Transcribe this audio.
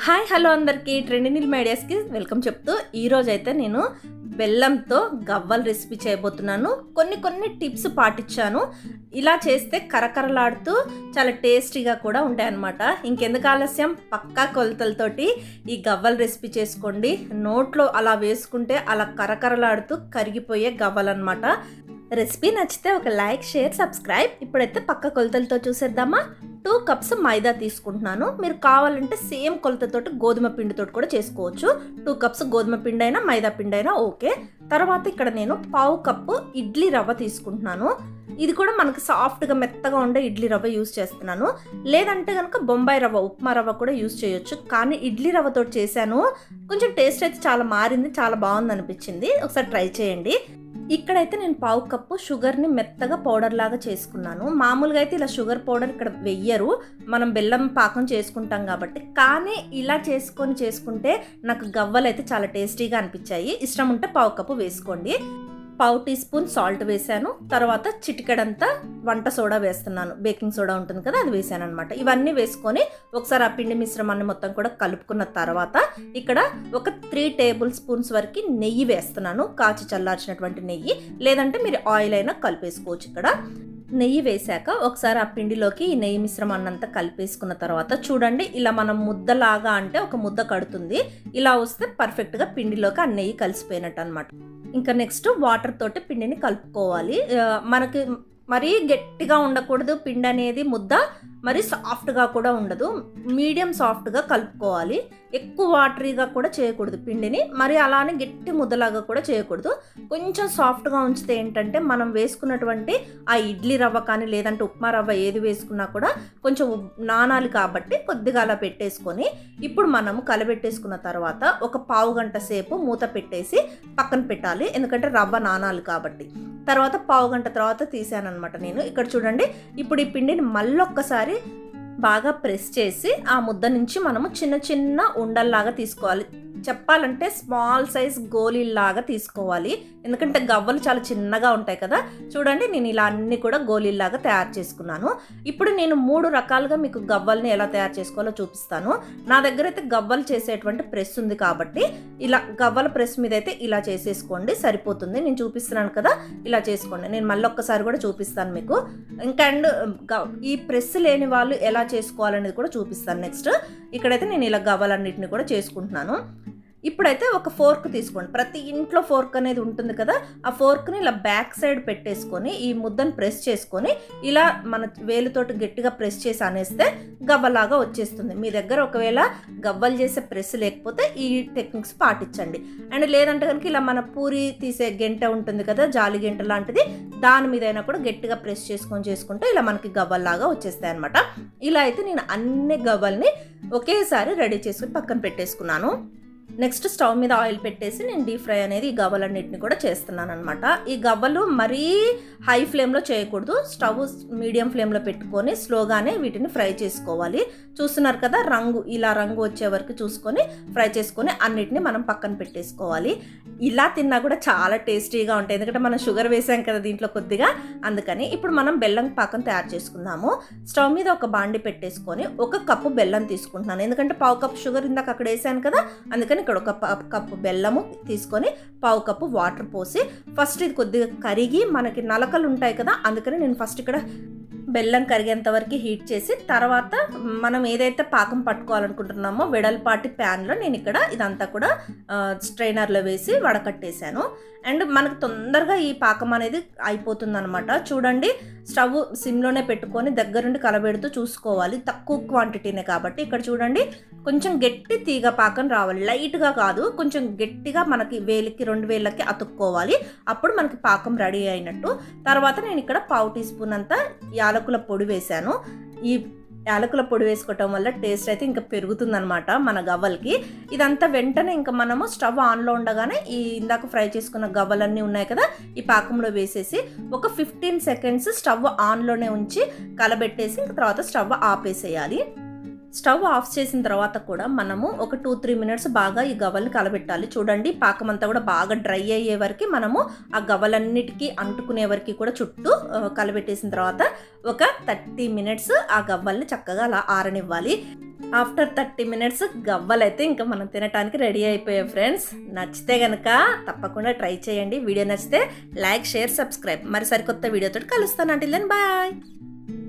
Hi hello అందరికీ. Trending మీడియాస్కి welcome చెప్తూ ఈరోజు అయితే నేను బెల్లంతో గవ్వల రెసిపీ చేయబోతున్నాను. కొన్ని కొన్ని టిప్స్ పాటించాను ఇలా చేస్తే కరకరలాడుతూ చాలా టేస్టీగా కూడా ఉంటాయన్నమాట. ఇంకెందుకు ఆలస్యం? పక్కా కొలతలతోటి ఈ గవ్వల రెసిపీ చేసుకోండి. నోట్లో అలా వేసుకుంటే అలా కరకరలాడుతూ కరిగిపోయే గవ్వలన్నమాట. రెసిపీ నచ్చితే ఒక లైక్ షేర్ సబ్స్క్రైబ్. ఇప్పుడైతే పక్క కొలతలతో చూసేద్దామా? టూ కప్స్ మైదా తీసుకుంటున్నాను. మీరు కావాలంటే సేమ్ కొలతతోటి గోధుమ పిండితో కూడా చేసుకోవచ్చు. టూ కప్స్ గోధుమ పిండి అయినా మైదా పిండి అయినా ఓకే. తర్వాత ఇక్కడ నేను పావు కప్పు ఇడ్లీ రవ్వ తీసుకుంటున్నాను. ఇది కూడా మనకు సాఫ్ట్గా మెత్తగా ఉండే ఇడ్లీ రవ్వ యూస్ చేస్తున్నాను. లేదంటే కనుక బొంబాయి రవ్వ ఉప్మా రవ్వ కూడా యూస్ చేయొచ్చు. కానీ ఇడ్లీ రవ్వతో చేశాను. కొంచెం టేస్ట్ అయితే చాలా మారింది చాలా బాగుంది అనిపించింది ఒకసారి ట్రై చేయండి. ఇక్కడైతే నేను పావు కప్పు షుగర్ని మెత్తగా పౌడర్ లాగా చేసుకున్నాను. మామూలుగా అయితే ఇలా షుగర్ పౌడర్ ఇక్కడ వెయ్యరు. మనం బెల్లం పాకం చేసుకుంటాం కాబట్టి. కానీ ఇలా చేసుకొని చేసుకుంటే నాకు గవ్వలు అయితే చాలా టేస్టీగా అనిపించాయి. ఇష్టం ఉంటే పావు కప్పు వేసుకోండి. పావు టీ స్పూన్ సాల్ట్ వేసాను తర్వాత చిటికెడంతా వంట సోడా వేస్తున్నాను. బేకింగ్ సోడా ఉంటుంది కదా అది వేసాను అనమాట ఇవన్నీ వేసుకొని ఒకసారి ఆ పిండి మిశ్రమాన్ని మొత్తం కూడా కలుపుకున్న తర్వాత ఇక్కడ ఒక త్రీ టేబుల్ స్పూన్స్ వరకు నెయ్యి వేస్తున్నాను. కాచి చల్లార్చినటువంటి నెయ్యి. లేదంటే మీరు ఆయిల్ అయినా కలిపేసుకోవచ్చు ఇక్కడ. నెయ్యి వేశాక ఒకసారి ఆ పిండిలోకి ఈ నెయ్యి మిశ్రమాన్ని అంతా కలిపేసుకున్న తర్వాత చూడండి ఇలా మనం ముద్దలాగా అంటే ఒక ముద్ద కడుతుంది. ఇలా వస్తే పర్ఫెక్ట్గా పిండిలోకి ఆ నెయ్యి కలిసిపోయినట్టు అనమాట ఇంకా నెక్స్ట్ వాటర్ తోటి పిండిని కలుపుకోవాలి. మనకి మరీ గట్టిగా ఉండకూడదు పిండి అనేది ముద్ద మరి సాఫ్ట్గా కూడా ఉండదు. మీడియం సాఫ్ట్గా కలుపుకోవాలి. ఎక్కువ వాటరీగా కూడా చేయకూడదు పిండిని. మరి అలానే గట్టి ముద్దలాగా కూడా చేయకూడదు. కొంచెం సాఫ్ట్గా ఉంచితే ఏంటంటే మనం వేసుకున్నటువంటి ఆ ఇడ్లీ రవ్వ కానీ లేదంటే ఉప్మా రవ్వ ఏది వేసుకున్నా కూడా కొంచెం నానాలి కాబట్టి కొద్దిగా అలా పెట్టేసుకొని ఇప్పుడు మనము కలబెట్టేసుకున్న తర్వాత ఒక పావు గంట సేపు మూత పెట్టేసి పక్కన పెట్టాలి. ఎందుకంటే రవ్వ నానాలి కాబట్టి. తర్వాత పావు గంట తర్వాత తీసాను అనమాట నేను. ఇక్కడ చూడండి ఇప్పుడు ఈ పిండిని మళ్ళొక్కసారి బాగా ప్రెస్ చేసి ఆ ముద్ద నుంచి మనము చిన్న చిన్న ఉండల్లాగా తీసుకోవాలి. చెప్పాలంటే స్మాల్ సైజ్ గోళీల్లాగా తీసుకోవాలి. ఎందుకంటే గవ్వలు చాలా చిన్నగా ఉంటాయి కదా. చూడండి నేను ఇలా అన్ని కూడా గోళీల్లాగా తయారు చేసుకున్నాను. ఇప్పుడు నేను మూడు రకాలుగా మీకు గవ్వల్ని ఎలా తయారు చేసుకోవాలో చూపిస్తాను. నా దగ్గర అయితే గవ్వలు చేసేటువంటి ప్రెస్ ఉంది కాబట్టి ఇలా గవ్వల ప్రెస్ మీద అయితే ఇలా చేసేసుకోండి. సరిపోతుంది. నేను చూపిస్తున్నాను కదా ఇలా చేసుకోండి. నేను మళ్ళీ ఒక్కసారి కూడా చూపిస్తాను మీకు. ఇంకా అండ్ ఈ ప్రెస్ లేని వాళ్ళు ఎలా చేసుకోవాలనేది కూడా చూపిస్తాను నెక్స్ట్. ఇక్కడైతే నేను ఇలా గవ్వలన్నిటిని కూడా చేసుకుంటున్నాను. ఇప్పుడైతే ఒక ఫోర్క్ తీసుకోండి. ప్రతి ఇంట్లో ఫోర్క్ అనేది ఉంటుంది కదా ఆ ఫోర్క్ని ఇలా బ్యాక్ సైడ్ పెట్టేసుకొని ఈ ముద్దను ప్రెస్ చేసుకొని ఇలా మన వేలుతోటి గట్టిగా ప్రెస్ చేసి అనేస్తే గవ్వలాగా వచ్చేస్తుంది. మీ దగ్గర ఒకవేళ గవ్వలు చేసే ప్రెస్ లేకపోతే ఈ టెక్నిక్స్ పాటించండి. అండ్ లేదంటే కనుక ఇలా మన పూరి తీసే గెంట ఉంటుంది కదా జాలి గెంట లాంటిది దాని మీద అయినా కూడా గట్టిగా ప్రెస్ చేసుకొని చేసుకుంటే ఇలా మనకి గవ్వల్లాగా వచ్చేస్తాయి అనమాట ఇలా అయితే నేను అన్ని గవ్వల్ని ఒకేసారి రెడీ చేసుకుని పక్కన పెట్టేసుకున్నాను. నెక్స్ట్ స్టవ్ మీద ఆయిల్ పెట్టేసి నేను డీప్ ఫ్రై అనేది ఈ గవ్వలన్నింటినీ కూడా చేస్తున్నాను అనమాట ఈ గవ్వలు మరీ హై ఫ్లేమ్లో చేయకూడదు. స్టవ్ మీడియం ఫ్లేమ్లో పెట్టుకొని స్లోగానే వీటిని ఫ్రై చేసుకోవాలి. చూస్తున్నారు కదా రంగు ఇలా రంగు వచ్చే వరకు చూసుకొని ఫ్రై చేసుకొని అన్నిటిని మనం పక్కన పెట్టేసుకోవాలి. ఇలా తిన్నా కూడా చాలా టేస్టీగా ఉంటాయి. ఎందుకంటే మనం షుగర్ వేసాం కదా దీంట్లో కొద్దిగా. అందుకని ఇప్పుడు మనం బెల్లం పాకం తయారు చేసుకుందాము. స్టవ్ మీద ఒక బాండి పెట్టేసుకొని ఒక కప్పు బెల్లం తీసుకుంటున్నాను. ఎందుకంటే పావు కప్పు షుగర్ ఇందాక అక్కడ వేసాను కదా అందుకని ఇక్కడ ఒక కప్పు బెల్లము తీసుకొని పావు కప్పు వాటర్ పోసి ఫస్ట్ ఇది కొద్దిగా కరిగి మనకి నలకలు ఉంటాయి కదా అందుకని నేను ఫస్ట్ ఇక్కడ బెల్లం కరిగేంత వరకు హీట్ చేసి తర్వాత మనం ఏదైతే పాకం పట్టుకోవాలనుకుంటున్నామో వెడల్పాటి ప్యాన్లో నేను ఇక్కడ ఇదంతా కూడా స్ట్రైనర్లో వేసి వడకట్టేశాను. అండ్ మనకు తొందరగా ఈ పాకం అనేది అయిపోతుంది అనమాట చూడండి స్టవ్ సిమ్లోనే పెట్టుకొని దగ్గరుండి కలబెడుతూ చూసుకోవాలి. తక్కువ క్వాంటిటీనే కాబట్టి ఇక్కడ చూడండి కొంచెం గట్టి తీగ పాకం రావాలి. లైట్గా కాదు కొంచెం గట్టిగా మనకి వేలికి రెండు వేలకి అతుక్కోవాలి. అప్పుడు మనకి పాకం రెడీ అయినట్టు. తర్వాత నేను ఇక్కడ పావు టీ స్పూన్ అంతా యాలకుల పొడి వేశాను. ఈ యాలకుల పొడి వేసుకోవటం వల్ల టేస్ట్ అయితే ఇంకా పెరుగుతుందనమాట మన గవ్వలకి. ఇదంతా వెంటనే ఇంకా మనము స్టవ్ ఆన్లో ఉండగానే ఈ ఇందాక ఫ్రై చేసుకున్న గవ్వలన్నీ ఉన్నాయి కదా ఈ పాకంలో వేసేసి ఒక ఫిఫ్టీన్ సెకండ్స్ స్టవ్ ఆన్లోనే ఉంచి కలబెట్టేసి ఇంకా తర్వాత స్టవ్ ఆపేసేయాలి. స్టవ్ ఆఫ్ చేసిన తర్వాత కూడా మనము ఒక టూ త్రీ మినిట్స్ బాగా ఈ గవ్వల్ని కలబెట్టాలి. చూడండి పాకం అంతా కూడా బాగా డ్రై అయ్యే వరకు మనము ఆ గవ్వలన్నిటికీ అంటుకునే వరకు కూడా చుట్టూ కలబెట్టేసిన తర్వాత ఒక థర్టీ మినిట్స్ ఆ గవ్వల్ని చక్కగా అలా ఆరనివ్వాలి. ఆఫ్టర్ థర్టీ మినిట్స్ గవ్వలైతే ఇంకా మనం తినడానికి రెడీ అయిపోయాయి ఫ్రెండ్స్. నచ్చితే కనుక తప్పకుండా ట్రై చేయండి. వీడియో నచ్చితే లైక్ షేర్ సబ్స్క్రైబ్. మరి సరికొత్త వీడియోతో కలుస్తాను. అంటే బాయ్.